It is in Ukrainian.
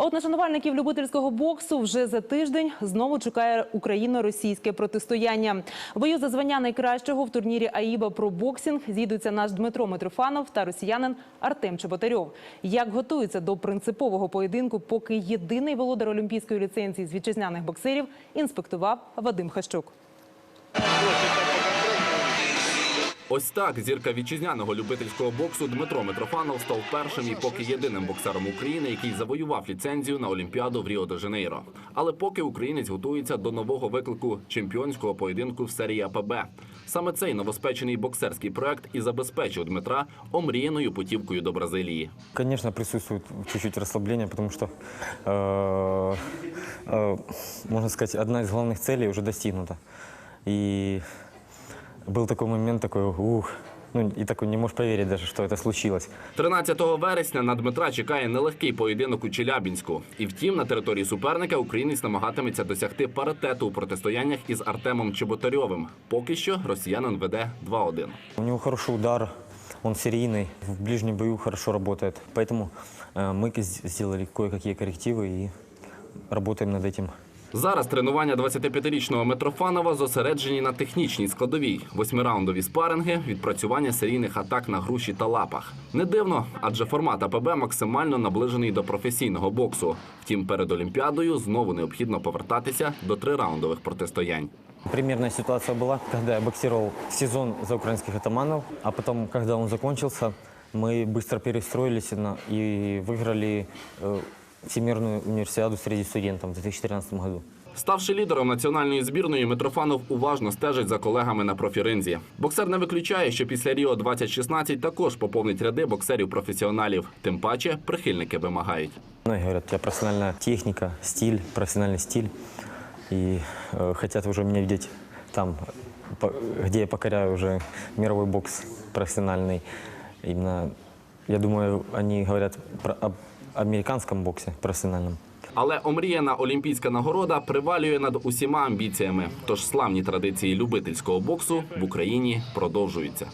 А от на шанувальників любительського боксу вже за тиждень знову чекає україно-російське протистояння. Бою за звання найкращого в турнірі АІБА про боксинг зійдуться наш Дмитро Митрофанов та росіянин Артем Чеботарьов. Як готуються до принципового поєдинку, поки єдиний володар олімпійської ліцензії з вітчизняних боксерів інспектував Вадим Хащук. Ось так зірка вітчизняного любительського боксу Дмитро Митрофанов став першим і поки єдиним боксером України, який завоював ліцензію на Олімпіаду в Ріо-де-Жанейро. Але поки українець готується до нового виклику чемпіонського поєдинку в серії АПБ. Саме цей новоспечений боксерський проект і забезпечив Дмитра омріяною путівкою до Бразилії. Конечно, присутствует чуть-чуть расслабление, потому что, э, э, можно сказать, одна из главных целей уже достигнута. И был такой момент, такой, ух, ну и такой не можешь поверить даже, что это случилось. 13 вересня на Дмитра чекає нелегкий поєдинок у Челябінську. І втім, на території суперника українець намагатиметься досягти паритету у протистояннях із Артемом Чеботарьовим. Поки що росіянин веде 2-1. У него хороший удар, он серийный, в ближнем бою хорошо работает. Поэтому э, мы к- сделали кое-какие коррективы и работаем над этим. Зараз тренування 25-річного Митрофанова зосереджені на технічній складовій, восьмираундові спаринги, відпрацювання серійних атак на груші та лапах. Не дивно, адже формат АПБ максимально наближений до професійного боксу. Втім, перед Олімпіадою знову необхідно повертатися до трираундових протистоянь. Примерная ситуация была, когда я боксировал сезон за украинских атаманов, а потом, когда он закончился, мы быстро перестроились на- и выиграли э, Всемирную универсиаду среди студентов в 2013 году. Ставши лідером національної збірної, Митрофанов уважно стежить за колегами на профіринзі. Боксер не виключає, що після Ріо 2016 також поповнить ряди боксерів-професіоналів. Тим паче прихильники вимагають. Многие говорят, у тебя профессиональная техника, стиль, профессиональный стиль. И э, хотят уже меня видеть там, по- где я покоряю уже мировой бокс профессиональный. Именно, я думаю, они говорят про об боксі професіональному. Але омріяна олімпійська нагорода привалює над усіма амбіціями. Тож славні традиції любительського боксу в Україні продовжуються.